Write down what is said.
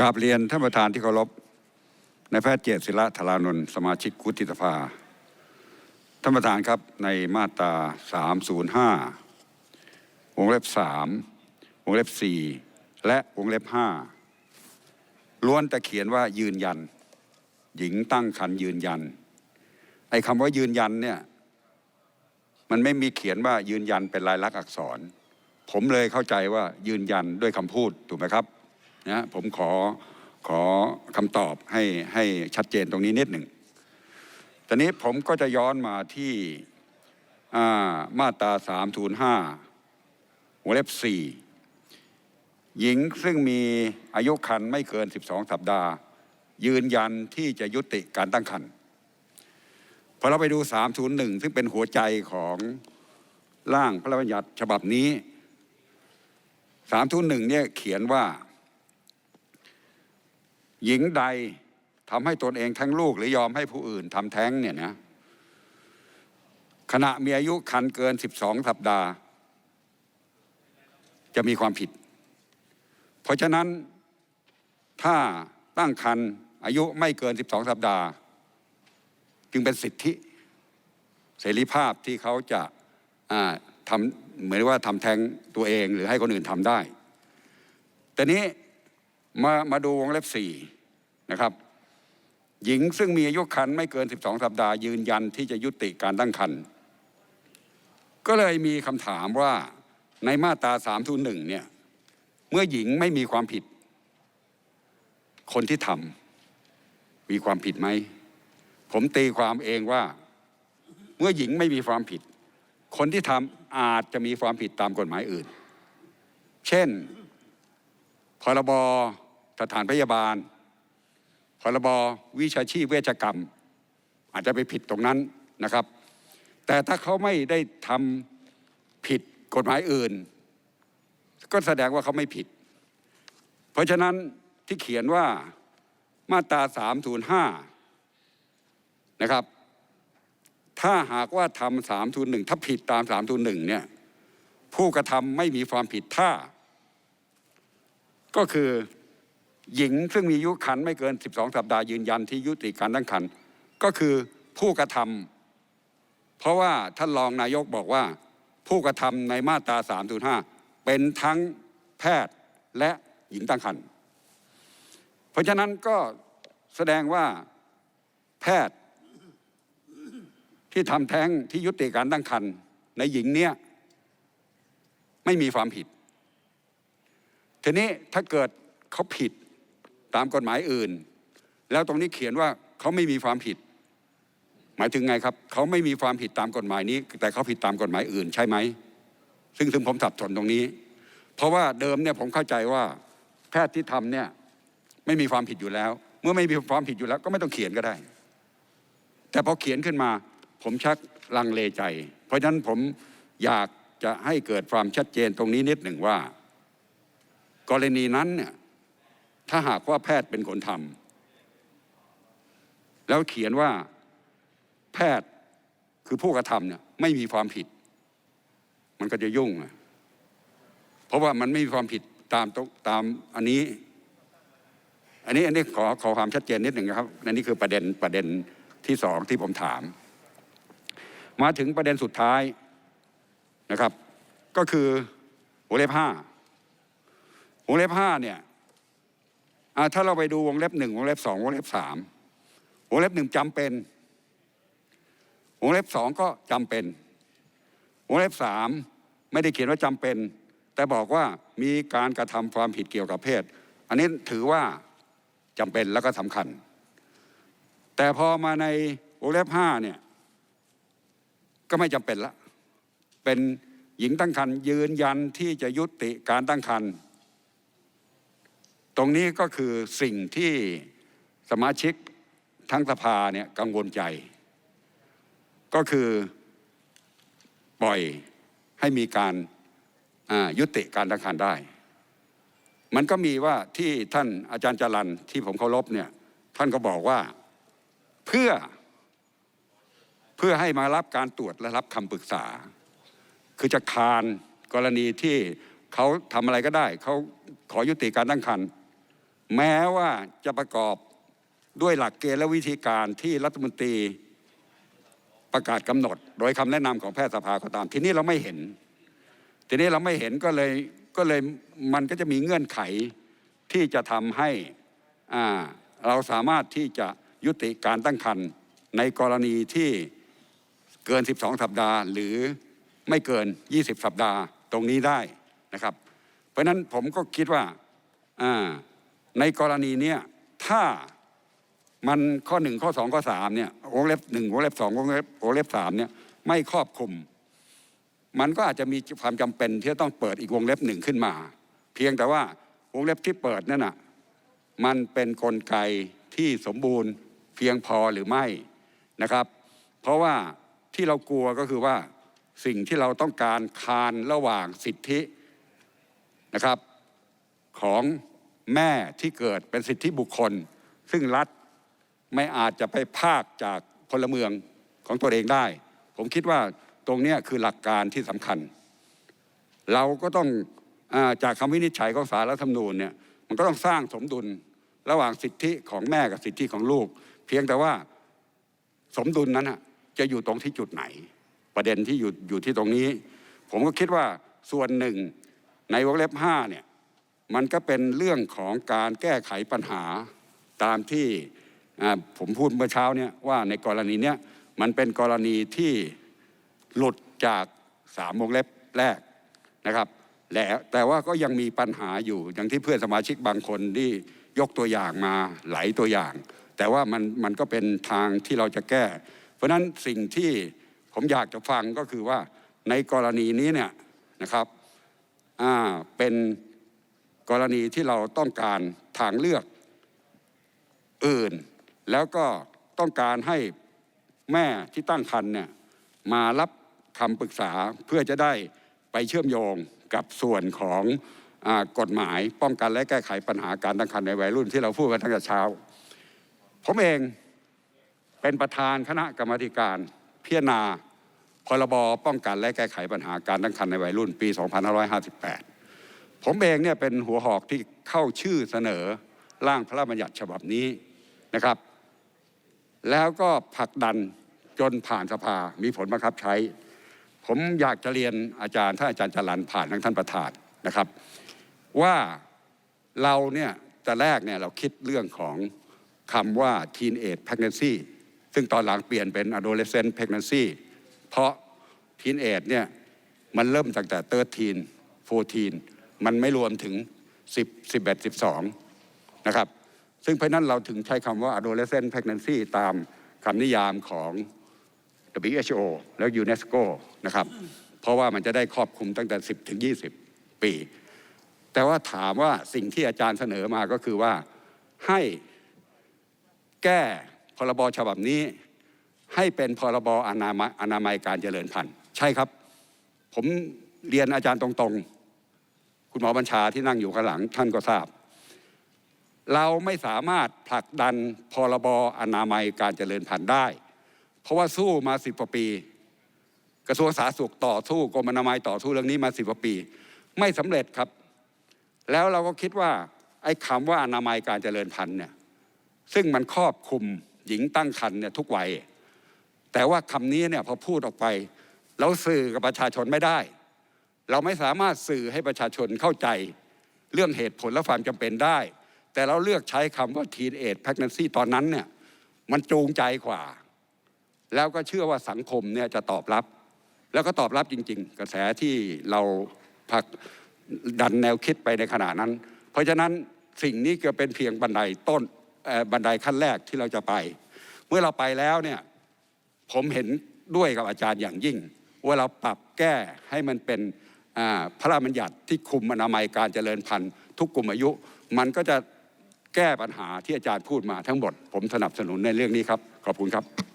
กราบเรียนท่านประธานที่เคารพในายแพทย์เจตศิระธารานนท์สมาชิกคุติสภา ท่านประธานครับในมาตรา 305 วงเล็บ 3 วงเล็บ 4 และวงเล็บ 5 ล้วนแต่เขียนว่ายืนยัน หญิงตั้งครรภ์ยืนยัน ไอ้คำว่ายืนยันเนี่ยมันไม่มีเขียนว่ายืนยันเป็นลายลักษณ์อักษร ผมเลยเข้าใจว่ายืนยันด้วยคำพูดถูกไหมครับ นะผมขอขอคำตอบให้ให้ชัดเจนตรงนี้นิดหนึ่งตอนนี้ผมก็จะย้อนมาที่ามาตรา305วงเล็บ4หญิงซึ่งมีอายุครรภ์ไม่เกิน 12 สัปดาห์ ยืนยันที่จะยุติการตั้งครรภ์พอเราไปดู 301 ซึ่งเป็นหัวใจของร่างพระราชบัญญัติฉบับนี้ 301 เนี่ยเขียนว่า หญิงใดทำให้ตนเองแท้งลูกหรือยอมให้ผู้อื่นทำแท้งเนี่ยนะขณะมีอายุคันเกิน 12 สัปดาห์ จะมีความผิด เพราะฉะนั้นถ้าตั้งคันอายุไม่เกิน 12 สัปดาห์ จึงเป็นสิทธิ เสรีภาพที่เขาจะาทำเหมือนว่าทำแท้งตัวเองหรือให้คนอื่นทำได้ แต่นี้ มามาดูวงเล็บสี่นะครับ หญิงซึ่งมีอายุครรภ์ไม่เกิน 12 สัปดาห์ยืนยันที่จะยุติการตั้งครรภ์ก็เลยมีคำถามว่าในมาตรา3ทุนหนึ่งเนี่ย เมื่อหญิงไม่มีความผิด คนที่ทำมีความผิดไหม ผมตีความเองว่า เมื่อหญิงไม่มีความผิด คนที่ทำอาจจะมีความผิดตามกฎหมายอื่น เช่นพรบ สถานพยาบาล พรบวิชาชีพเวชกรรม อาจจะไปผิดตรงนั้นนะครับ แต่ถ้าเขาไม่ได้ทำผิดกฎหมายอื่น ก็แสดงว่าเขาไม่ผิด เพราะฉะนั้นที่เขียนว่ามาตรา 305 นะครับ ถ้าหากว่าทำสามทุนหนึ่งถ้าผิดตามสามทุนหนึ่งเนี่ยผู้กระทำไม่มีความผิดถ้า ก็คือ หญิงซึ่งมีอายุครรภ์ไม่เกิน 12 สัปดาห์ยืนยันที่ยุติการตั้งครรภ์ก็คือผู้กระทำเพราะว่าท่านรองนายกบอกว่า ผู้กระทำในมาตรา 305 เป็นทั้งแพทย์และหญิงตั้งครรภ์เพราะฉะนั้นก็แสดงว่าแพทย์ ที่ทำแท้งที่ยุติการตั้งครรภ์ในหญิงเนี่ยไม่มีความผิด ทีนี้ถ้าเกิดเขาผิด ตามกฎหมายอื่น แล้วตรงนี้เขียนว่าเขาไม่มีความผิด หมายถึงไงครับเขาไม่มีความผิดตามกฎหมายนี้ แต่เขาผิดตามกฎหมายอื่นใช่ไหมซึ่งซึ่งผมสับสนตรงนี้ เพราะว่าเดิมเนี่ยผมเข้าใจว่าแพทย์ที่ทำเนี่ยไม่มีความผิดอยู่แล้ว เมื่อไม่มีความผิดอยู่แล้ว ก็ไม่ต้องเขียนก็ได้ แต่พอเขียนขึ้นมา ผมชักลังเลใจ เพราะฉะนั้นผมอยากจะให้เกิดความชัดเจนตรงนี้นิดหนึ่งว่า กรณีนั้นเนี่ย ถ้าหากว่าแพทย์เป็นคนทำแล้วเขียนว่าแพทย์คือผู้กระทำเนี่ยไม่มีความผิด มันก็จะยุ่งอะเพราะว่ามันไม่มีความผิดตามตามอันนี้ อันนี้อันนี้ขอขอความชัดเจนนิดหนึ่งนะครับอันนี้คือประเด็นประเด็นที่สองที่ผมถาม มาถึงประเด็นสุดท้ายนะครับ ก็คือวงเล็บห้าวงเล็บห้าเนี่ย ถ้าเราไปดูวงเล็บหนึ่งวงเล็บสองวงเล็บสามวงเล็บหนึ่งจำเป็น วงเล็บสองก็จำเป็น วงเล็บสามไม่ได้เขียนว่าจำเป็น แต่บอกว่ามีการกระทำความผิดเกี่ยวกับเพศ อันนี้ถือว่าจำเป็นแล้วก็สำคัญ แต่พอมาในวงเล็บห้าเนี่ยก็ไม่จำเป็นละ เป็นหญิงตั้งครรภ์ยืนยันที่จะยุติการตั้งครรภ์ ตรงนี้ก็คือสิ่งที่สมาชิกทั้งสภาเนี่ยกังวลใจ ก็คือปล่อยให้มีการยุติการตั้งครรภ์ได้ มันก็มีว่าที่ท่านอาจารย์จรันที่ผมเคารพเนี่ยท่านก็บอกว่าเพื่อเพื่อให้มารับการตรวจและรับคำปรึกษา คือจะคานกรณีที่เขาทำอะไรก็ได้ เขาขอยุติการตั้งครรภ์ แม้ว่าจะประกอบด้วยหลักเกณฑ์และวิธีการที่รัฐมนตรีประกาศกำหนด โดยคำแนะนำของแพทยสภาก็ตาม ทีนี้เราไม่เห็น ทีนี้เราไม่เห็นก็เลยก็เลยมันก็จะมีเงื่อนไขที่จะทำให้อ่าเราสามารถที่จะยุติการตั้งครรภ์ในกรณีที่เกิน 12 สัปดาห์ หรือไม่เกิน 20 สัปดาห์ตรงนี้ได้นะครับ เพราะฉะนั้นผมก็คิดว่าอ่า ในกรณีเนี้ยถ้ามันข้อหนึ่งข้อสองข้อสามเนี่ยวงเล็บหนึ่งวงเล็บสองวงเล็บวงเล็บสามเนี่ยไม่ครอบคลุม มันก็อาจจะมีความจำเป็นที่จะต้องเปิดอีกวงเล็บหนึ่งขึ้นมา เพียงแต่ว่าวงเล็บที่เปิดนั่นน่ะมันเป็นนกลไกที่สมบูรณ์เพียงพอหรือไม่นะครับ เพราะว่าที่เรากลัวก็คือว่าสิ่งที่เราต้องการคานระหว่างสิทธินะครับของ แม่ที่เกิดเป็นสิทธิบุคคล ซึ่งรัฐไม่อาจจะไปภาคจากพลเมืองของตัวเองได้ ผมคิดว่าตรงนี้คือหลักการที่สำคัญ เราก็ต้องอาจากคำวินิจฉัยของสารรัฐธรรมนูญเนี่ยมันก็ต้องสร้างสมดุลระหว่างสิทธิของแม่กับสิทธิของลูก เพียงแต่ว่าสมดุลนั้นจะอยู่ตรงที่จุดไหน ประเด็นที่อยู่อยู่ที่ตรงนี้ ผมก็คิดว่าส่วนหนึ่งในวงเล็บห้าเนี่ย มันก็เป็นเรื่องของการแก้ไขปัญหาตามที่ผมพูดเมื่อเช้าเนี่ยว่าในกรณีเนี้ยมันเป็นกรณีที่หลุดจากสามวงเล็บแรกนะครับและแต่ว่าก็ยังมีปัญหาอยู่อย่างที่เพื่อนสมาชิกบางคนที่ยกตัวอย่างมาหลายตัวอย่าง แต่ว่ามันมันก็เป็นทางที่เราจะแก้ เพราะฉะนั้นสิ่งที่ผมอยากจะฟังก็คือว่าในกรณีนี้เนี่ยนะครับอ่าเป็น กรณีที่เราต้องการทางเลือกอื่น แล้วก็ต้องการให้แม่ที่ตั้งครรภ์เนี่ยมารับคำปรึกษาเพื่อจะได้ไปเชื่อมโยงกับส่วนของอกฎหมายป้องกันและแก้ไขปัญหาการตั้งครรภ์ในวัยรุ่นที่เราพูดกันตั้งแต่เช้า ผมเองเป็นประธานคณะกรรมการพิจารณาพรบป้องกันและแก้ไขปัญหาการตั้งครรภ์ในวัยรุ่นปี 2558 ผมเองเนี่ยเป็นหัวหอกที่เข้าชื่อเสนอร่างพระราชบัญญัติฉบับนี้นะครับ แล้วก็ผลักดันจนผ่านสภามีผลบังคับใช้ ผมอยากจะเรียนอาจารย์ท่านอาจารย์จรันผ่านทั้งท่านประธานนะครับ ว่าเราเนี่ยแต่แรกเนี่ยเราคิดเรื่องของคำว่า teenage pregnancy ซึ่งตอนหลังเปลี่ยนเป็น adolescent pregnancy เพราะ teenage เนี่ยมันเริ่มตั้งแต่ 13 14 มันไม่รวมถึง 10 11 12 นะครับ ซึ่งเพราะนั้นเราถึงใช้คำว่า adolescent pregnancy ตามคำนิยามของ WHO แล้ว UNESCO นะครับ เพราะว่ามันจะได้ครอบคลุมตั้งแต่ 10 ถึง 20 ปี แต่ว่าถามว่าสิ่งที่อาจารย์เสนอมาก็คือว่าให้แก้พรบฉบับนี้ให้เป็นพรบอนามัยอนามัยการเจริญพันธุ์ ใช่ครับ ผมเรียนอาจารย์ตรงๆ คุณหมอบัญชาที่นั่งอยู่ข้างหลังท่านก็ทราบ เราไม่สามารถผลักดันพรบอนามัยการเจริญพันธุ์ได้ เพราะว่าสู้มาสิบกว่าปี กระทรวงสาธารณสุขต่อสู้กรมอนามัยต่อสู้เรื่องนี้มาสิบกว่าปี ไม่สำเร็จครับ แล้วเราก็คิดว่าไอ้คำว่าอนามัยการเจริญพันธุ์เนี่ยซึ่งมันครอบคลุมหญิงตั้งครรภ์เนี่ยทุกวัยแต่ว่าคำนี้เนี่ยพอพูดออกไปเราสื่อกับประชาชนไม่ได้ เราไม่สามารถสื่อให้ประชาชนเข้าใจเรื่องเหตุผลและความจำเป็นได้ แต่เราเลือกใช้คำว่า teen age pregnancy ตอนนั้นเนี่ยมันจูงใจกว่า แล้วก็เชื่อว่าสังคมเนี่ยจะตอบรับ แล้วก็ตอบรับจริง ๆ กระแสที่เราผลักดันแนวคิดไปในขณะนั้น เพราะฉะนั้นสิ่งนี้ก็เป็นเพียงบันไดต้นบันไดขั้นแรกที่เราจะไป เมื่อเราไปแล้วเนี่ยผมเห็นด้วยกับอาจารย์อย่างยิ่ง ว่าเราปรับแก้ให้มันเป็น พระราชบัญญัติที่คุมอนามัยการเจริญพันธุ์ทุกกลุ่มอายุ มันก็จะแก้ปัญหาที่อาจารย์พูดมาทั้งหมด ผมสนับสนุนในเรื่องนี้ครับ ขอบคุณครับ